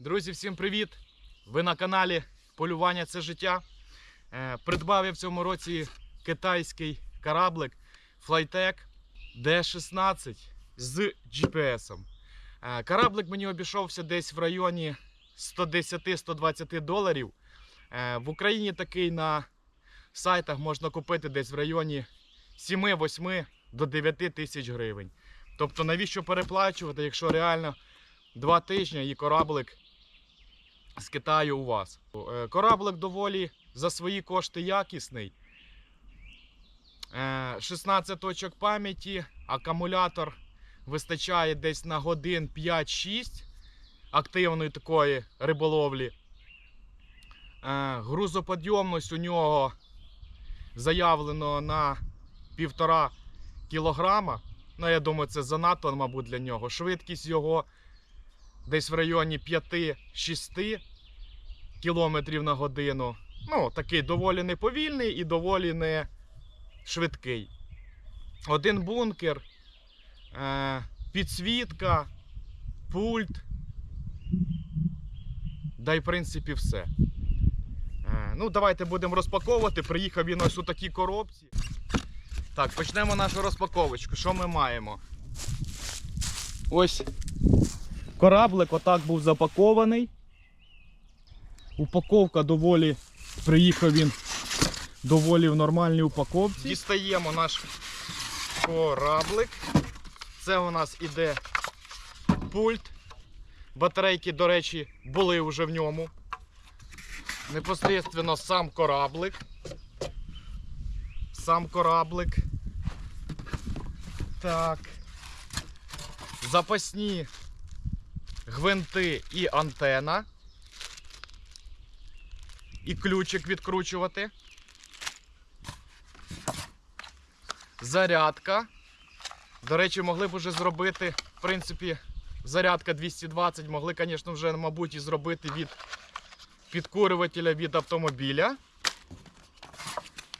Друзі, всім привіт! Ви на каналі Полювання це життя. Е, Придбав я в цьому році китайський кораблик Flytech D16 з GPS. Е, Кораблик мені обійшовся десь в районі 110-120 доларів. Е, В Україні такий на сайтах можна купити десь в районі 7-8 до 9 тисяч гривень. Тобто, навіщо переплачувати, якщо реально два тижні і кораблик з Китаю у вас. Е, Кораблик доволі за свої кошти якісний. Е, 16 точок пам'яті, акумулятор вистачає десь на годин 5-6 активної такої риболовлі. Е, Грузоподйомність у нього заявлено на 1,5 кілограма. Ну, я думаю, це занадто, мабуть, для нього. Швидкість його десь в районі 5-6 км на годину. Ну, такий доволі неповільний і доволі не швидкий. Один бункер, е, підсвітка, пульт. Да й в принципі все. Е, ну, давайте будемо розпаковувати. Приїхав він ось у такій коробці. Так, почнемо нашу розпаковочку. Що ми маємо? Ось Кораблик отак був запакований. Упаковка доволі. Приїхав він доволі в нормальній упаковці. Дістаємо наш кораблик. Це у нас іде пульт. Батарейки, до речі, були вже в ньому. Непосредственно сам кораблик. Сам кораблик. Так. Запасні гвинти і антена. І ключик відкручувати. Зарядка. До речі, могли б вже зробити, в принципі, зарядка 220, могли, звісно, вже, мабуть, і зробити від підкурювателя від автомобіля.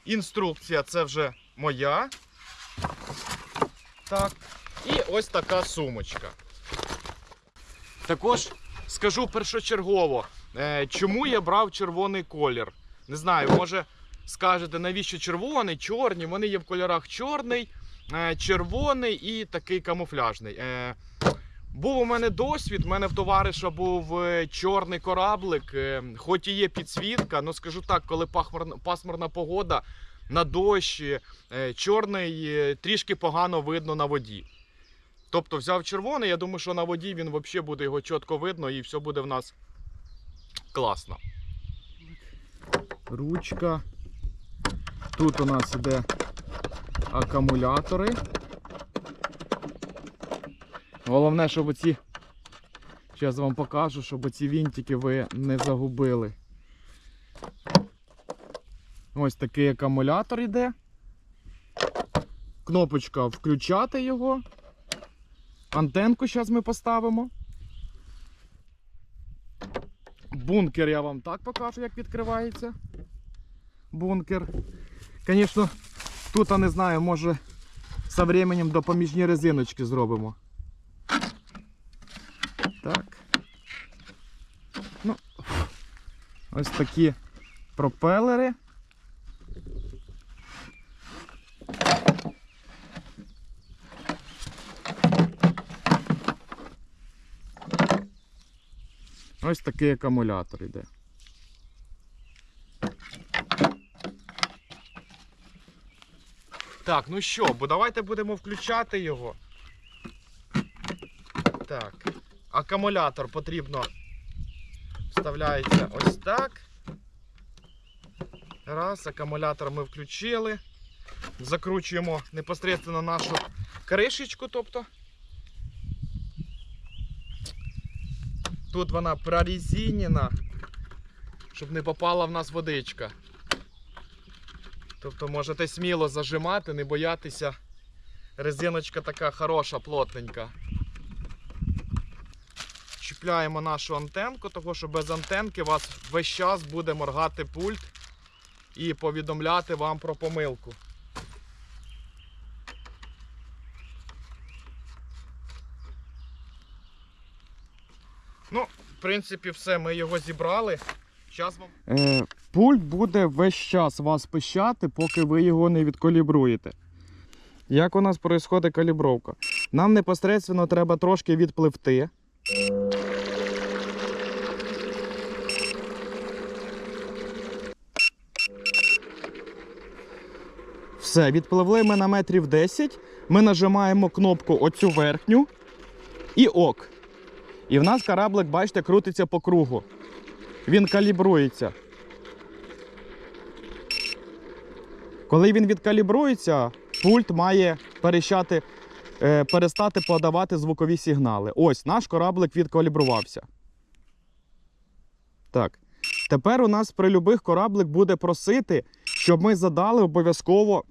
Інструкція це вже моя. Так. І ось така сумочка. Також скажу першочергово, е, чому я брав червоний колір. Не знаю, може скажете, навіщо червоний, чорний. Вони є в кольорах чорний, е, червоний і такий камуфляжний. Е, Був у мене досвід, у мене в товариша був чорний кораблик, хоч і є підсвітка, але скажу так, коли пасмурна погода на дощі, е, чорний трішки погано видно на воді. Тобто взяв червоний, я думаю, що на воді він взагалі буде його чітко видно і все буде в нас класно. Ручка. Тут у нас іде акумулятори. Головне, щоб оці, зараз вам покажу, щоб ці вінтики ви не загубили. Ось такий акумулятор йде. Кнопочка включати його. Антенку зараз ми поставимо. Бункер я вам так покажу, як відкривається. Бункер. Звісно, тут, я не знаю, може со временем допоміжні резиночки зробимо. Так. Ну, ось такі пропелери. Ось такий акумулятор йде. Так, ну що, бо давайте будемо включати його. Так. Акумулятор потрібно вставляється ось так. Раз, акумулятор ми включили. Закручуємо непосредственно нашу кришечку, тобто. Тут вона прорезинена, щоб не попала в нас водичка. Тобто можете сміло зажимати, не боятися. Резиночка така хороша, плотненька. Чіпляємо нашу антенку, тому що без антенки вас весь час буде моргати пульт і повідомляти вам про помилку. Ну, принципі, все, ми його зібрали. Зараз вам... Е, пульт буде весь час вас пищати, поки ви його не відкалібруєте. Як у нас відбувається калібровка? Нам непосередньо треба трошки відпливти. Все, відпливли ми на метрів 10. Ми нажимаємо кнопку оцю верхню і ок. І в нас кораблик, бачите, крутиться по кругу. Він калібрується. Коли він відкалібрується, пульт має перещати, е, перестати подавати звукові сигнали. Ось наш кораблик відкалібрувався. Так. Тепер у нас при любих кораблик буде просити, щоб ми задали обов'язково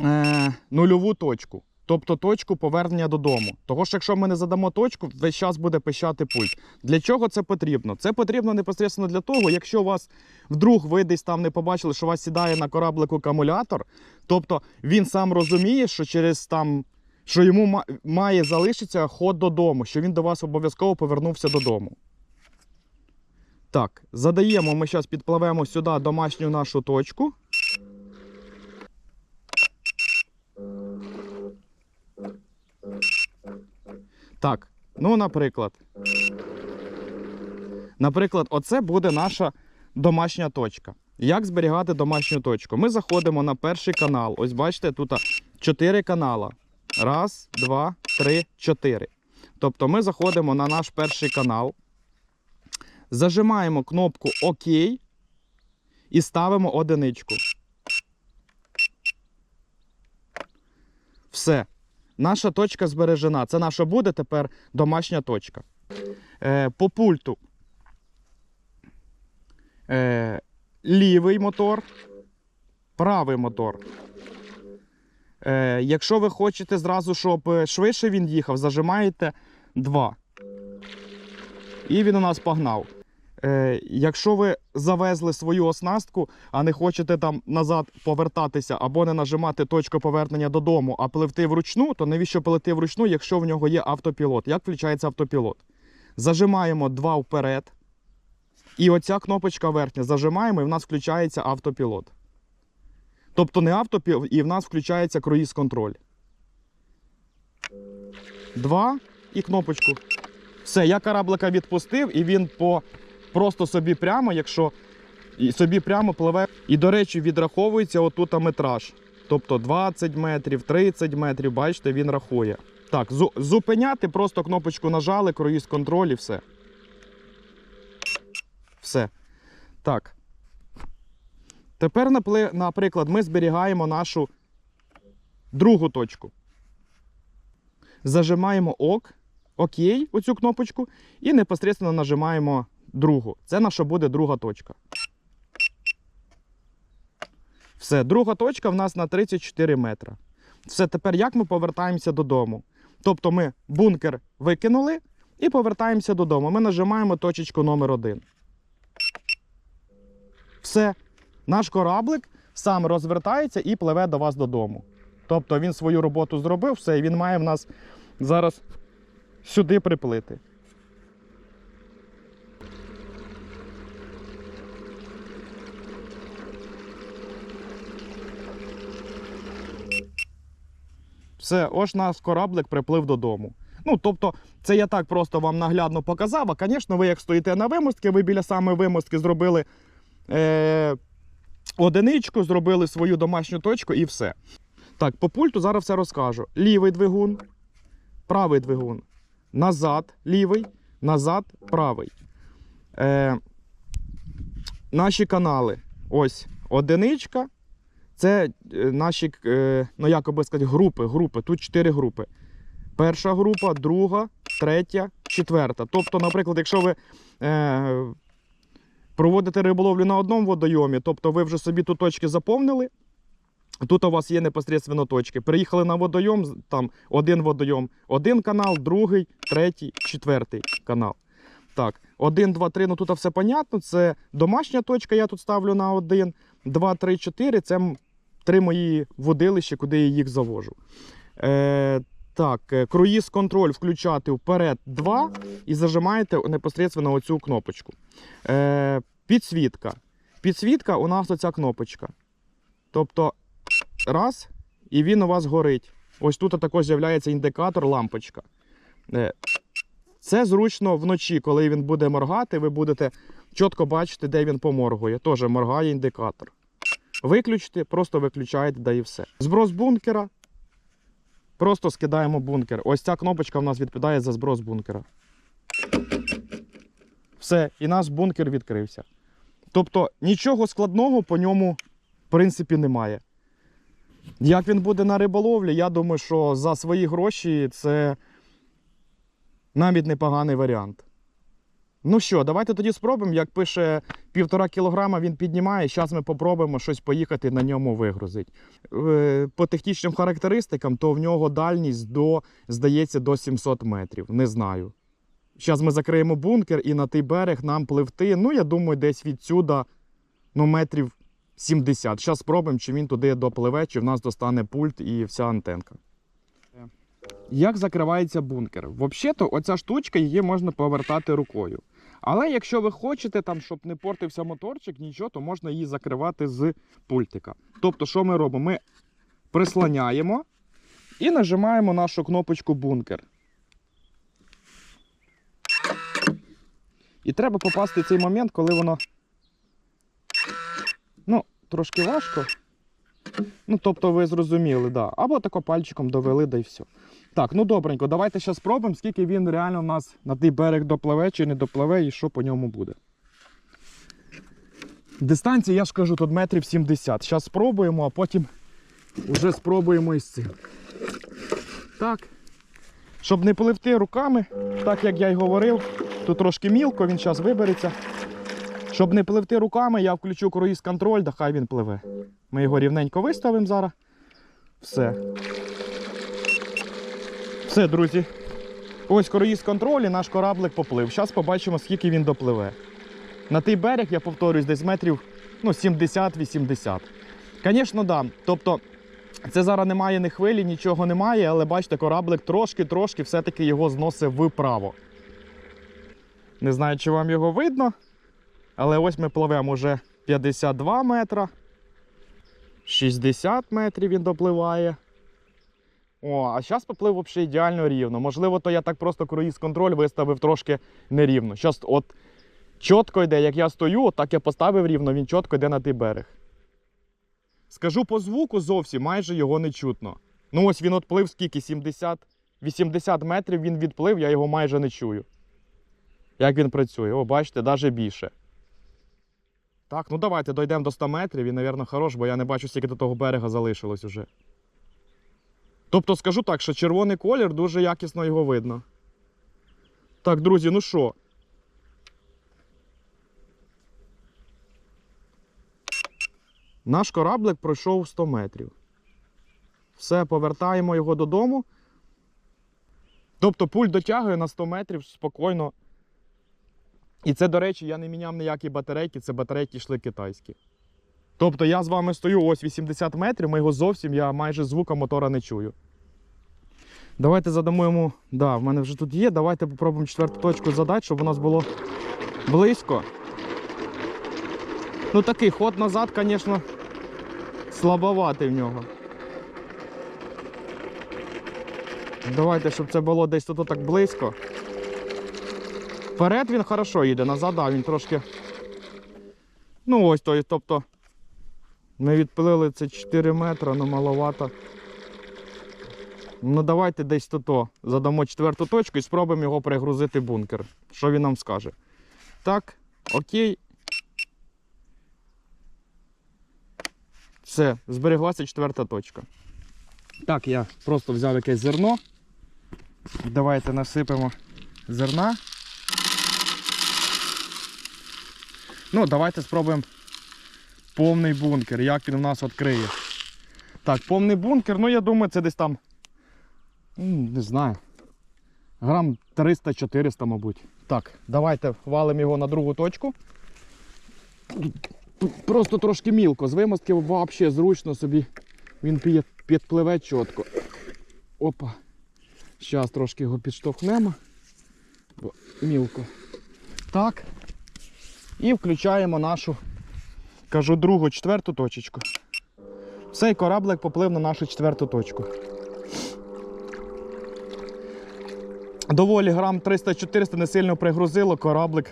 е, нульову точку. Тобто точку повернення додому. Того що якщо ми не задамо точку, весь час буде пищати пульт. Для чого це потрібно? Це потрібно непосередньо для того, якщо у вас вдруг ви десь там не побачили, що у вас сідає на кораблику акумулятор, тобто він сам розуміє, що через там. Що йому має залишитися ход додому, що він до вас обов'язково повернувся додому. Так, задаємо, ми зараз підпливемо сюди домашню нашу точку. Так, ну, наприклад. Наприклад, оце буде наша домашня точка. Як зберігати домашню точку? Ми заходимо на перший канал. Ось бачите, тут 4 канала. Раз, два, три, чотири. Тобто ми заходимо на наш перший канал, зажимаємо кнопку ОК і ставимо одиничку. Все. Наша точка збережена. Це наша буде тепер домашня точка. Е, по пульту. Е, лівий мотор, правий мотор. Е, якщо ви хочете зразу, щоб е, швидше він їхав, зажимаєте 2. І він у нас погнав. Е, якщо ви завезли свою оснастку, а не хочете там назад повертатися або не нажимати точку повернення додому, а пливти вручну, то навіщо пливти вручну, якщо в нього є автопілот? Як включається автопілот? Зажимаємо 2 вперед. І оця кнопочка верхня зажимаємо, і в нас включається автопілот. Тобто не автопілот, і в нас включається круїз-контроль. Два і кнопочку. Все, я кораблика відпустив, і він по просто собі прямо, якщо і собі прямо пливе. І, до речі, відраховується отут метраж. Тобто 20 метрів, 30 метрів, бачите, він рахує. Так, зупиняти, просто кнопочку нажали, круїз контроль і все. Все. Так. Тепер, наприклад, ми зберігаємо нашу другу точку. Зажимаємо ОК, ОК, оцю кнопочку, і непосередньо нажимаємо другу. Це наша буде друга точка. Все, друга точка в нас на 34 метра. Все, тепер як ми повертаємося додому? Тобто ми бункер викинули і повертаємося додому. Ми нажимаємо точечку номер 1 Все, наш кораблик сам розвертається і пливе до вас додому. Тобто він свою роботу зробив, все, і він має в нас зараз сюди приплити. Все, ось наш кораблик приплив додому. Ну, тобто, це я так просто вам наглядно показав. А, звісно, ви як стоїте на вимостки, ви біля саме вимостки зробили е, одиничку, зробили свою домашню точку і все. Так, по пульту зараз все розкажу. Лівий двигун, правий двигун, назад лівий, назад правий. Е, наші канали. Ось одиничка. Це е, наші, е, ну як би сказати, групи. групи. Тут чотири групи. Перша група, друга, третя, четверта. Тобто, наприклад, якщо ви е, проводите риболовлю на одному водойомі, тобто ви вже собі тут точки заповнили. Тут у вас є непосередньо точки. Приїхали на водойом, там один водойом, один канал, другий, третій, четвертий канал. Так, один, два, три, ну тут все понятно. Це домашня точка, я тут ставлю на один. Два, три, чотири це три мої водилища, куди я їх завожу. Е, Так, е, круїз контроль включати вперед 2 і зажимаєте непосредственно оцю кнопочку. Е, підсвітка. Підсвітка у нас оця кнопочка. Тобто, раз, і він у вас горить. Ось тут також з'являється індикатор, лампочка. Е, це зручно вночі, коли він буде моргати, ви будете чітко бачити, де він поморгує. Теж моргає індикатор. Виключите, просто виключаєте, да і все. Зброс бункера. Просто скидаємо бункер. Ось ця кнопочка в нас відповідає за зброс бункера. Все, і наш бункер відкрився. Тобто нічого складного по ньому, в принципі, немає. Як він буде на риболовлі, я думаю, що за свої гроші це навіть непоганий варіант. Ну що, давайте тоді спробуємо. Як пише півтора кілограма, він піднімає. Зараз ми попробуємо щось поїхати на ньому вигрузити. Е, По технічним характеристикам, то в нього дальність до, здається, до 700 метрів. Не знаю. Зараз ми закриємо бункер і на той берег нам пливти. Ну, я думаю, десь відсюди ну, метрів 70. Зараз спробуємо, чи він туди допливе, чи в нас достане пульт і вся антенка. Як закривається бункер? Взагалі-то оця штучка її можна повертати рукою. Але якщо ви хочете, там, щоб не портився моторчик, нічого, то можна її закривати з пультика. Тобто, що ми робимо? Ми прислоняємо і нажимаємо нашу кнопочку бункер. І треба попасти в цей момент, коли воно. Ну, трошки важко. Ну, тобто, ви зрозуміли, да. Або тако пальчиком довели, да і все. Так, ну добренько, давайте ще спробуємо, скільки він реально у нас на той берег допливе чи не допливе і що по ньому буде. Дистанція, я ж кажу, тут метрів 70. Зараз спробуємо, а потім вже спробуємо із цим. Так. Щоб не пливти руками, так як я й говорив, тут трошки мілко, він зараз вибереться. Щоб не пливти руками, я включу круїз контроль, да хай він пливе. Ми його рівненько виставимо зараз. Все. Все, друзі. Ось круїз контроль і наш кораблик поплив. Зараз побачимо, скільки він допливе. На той берег, я повторюсь, десь метрів ну, 70-80. Звісно, да. Тобто, це зараз немає ні хвилі, нічого немає, але бачите, кораблик трошки-трошки все-таки його зносить вправо. Не знаю, чи вам його видно. Але ось ми пливемо вже 52 метра. 60 метрів він допливає. О, а зараз поплив взагалі ідеально рівно. Можливо, то я так просто круїз контроль виставив трошки нерівно. Зараз от чітко йде, як я стою, так я поставив рівно, він чітко йде на той берег. Скажу по звуку зовсім майже його не чутно. Ну ось він от плив скільки? 70, 80 метрів він відплив, я його майже не чую. Як він працює? О, бачите, навіть більше. Так, ну давайте дійдемо до 100 метрів і, мабуть, хорош, бо я не бачу, скільки до того берега залишилось уже. Тобто скажу так, що червоний колір дуже якісно його видно. Так, друзі, ну що? Наш кораблик пройшов 100 метрів. Все, повертаємо його додому. Тобто пульт дотягує на 100 метрів спокійно. І це, до речі, я не міняв ніякі батарейки, це батарейки йшли китайські. Тобто я з вами стою ось 80 метрів, ми його зовсім я майже звука мотора не чую. Давайте задамо йому. Да, в мене вже тут є. Давайте попробуємо четверту точку задати, щоб у нас було близько. Ну такий ход назад, звісно, слабоватий в нього. Давайте, щоб це було десь тут так близько. Вперед він хорошо їде, назад, він трошки. Ну ось той, тобто. Ми відпилили це 4 метри, ну маловато. Ну давайте десь тут задамо четверту точку і спробуємо його перегрузити бункер. Що він нам скаже? Так, окей. Все, збереглася четверта точка. Так, я просто взяв якесь зерно. Давайте насипемо зерна. Ну, давайте спробуємо повний бункер, як він у нас відкриє. Так, повний бункер, ну я думаю, це десь там. Не знаю. Грам 300-400, мабуть. Так, давайте валимо його на другу точку. Просто трошки мілко. З вимостки взагалі зручно собі. Він підпливе чітко. Опа. Зараз трошки його підштовхнемо, бо мілко. Так. І включаємо нашу, кажу, другу, четверту точечку. Цей кораблик поплив на нашу четверту точку. Доволі грам 300-400 не сильно пригрузило, кораблик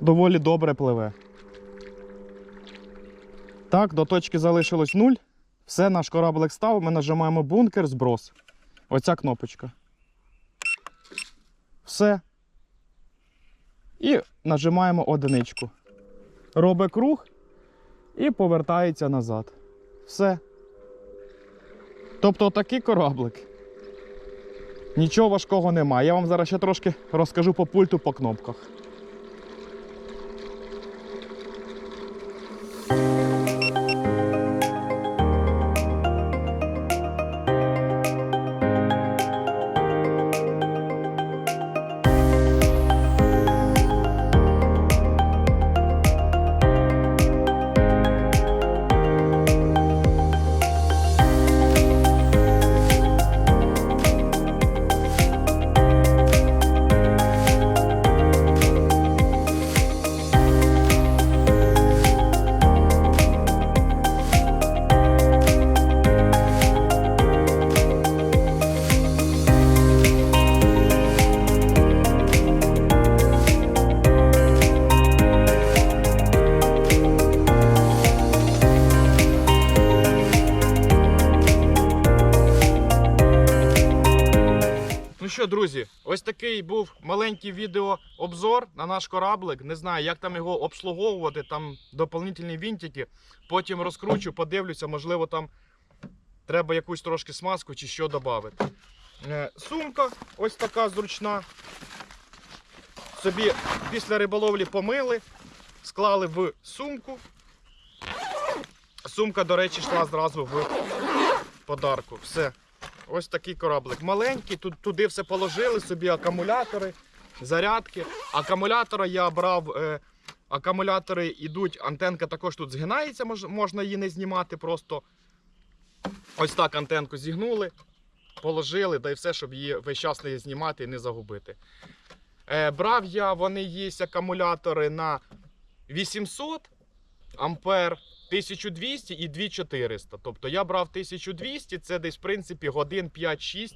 доволі добре пливе. Так, до точки залишилось 0. Все, наш кораблик став, ми нажимаємо бункер, зброс. Оця кнопочка. Все. І нажимаємо одиничку. Робить круг і повертається назад. Все. Тобто такий кораблик. Нічого важкого немає. Я вам зараз ще трошки розкажу по пульту по кнопках. Друзі, ось такий був маленький відеообзор на наш кораблик. Не знаю, як там його обслуговувати, там доповнительні вінтики. Потім розкручу, подивлюся, можливо, там треба якусь трошки смазку чи що додати. Сумка ось така зручна. Собі після риболовлі помили, склали в сумку. Сумка, до речі, йшла зразу в подарку. Все. Ось такий кораблик. Маленький, тут туди все положили, собі акумулятори, зарядки. Акумулятори я брав. Е, акумулятори йдуть, антенка також тут згинається, мож, можна її не знімати. Просто ось так антенку зігнули, положили, да і все, щоб її весь час не знімати і не загубити. Е, брав я, вони є акумулятори на 800 ампер. 1200 і 2400. Тобто я брав 1200, це десь, в принципі, годин 5-6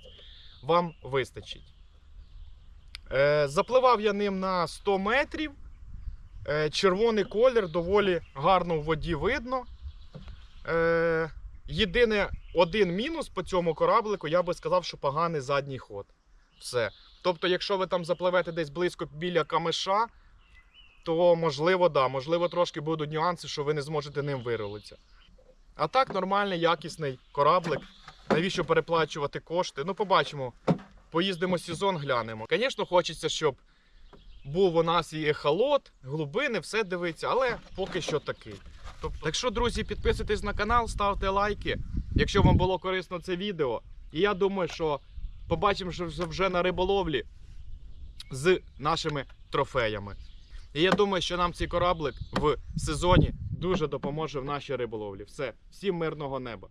вам вистачить. Е, запливав я ним на 100 метрів. Е, червоний колір доволі гарно в воді видно. Е, єдине один мінус по цьому кораблику, я би сказав, що поганий задній ход. Все. Тобто, якщо ви там запливете десь близько біля камиша, то можливо, да, можливо, трошки будуть нюанси, що ви не зможете ним вирулитися. А так, нормальний, якісний кораблик. Навіщо переплачувати кошти? Ну, побачимо. Поїздимо сезон, глянемо. Звісно, хочеться, щоб був у нас і ехолот, глибини, все дивиться, але поки що такий. Тобто, так що, друзі, підписуйтесь на канал, ставте лайки, якщо вам було корисно це відео. І я думаю, що побачимо що вже на риболовлі з нашими трофеями. І я думаю, що нам цей кораблик в сезоні дуже допоможе в нашій риболовлі. Все, всім мирного неба.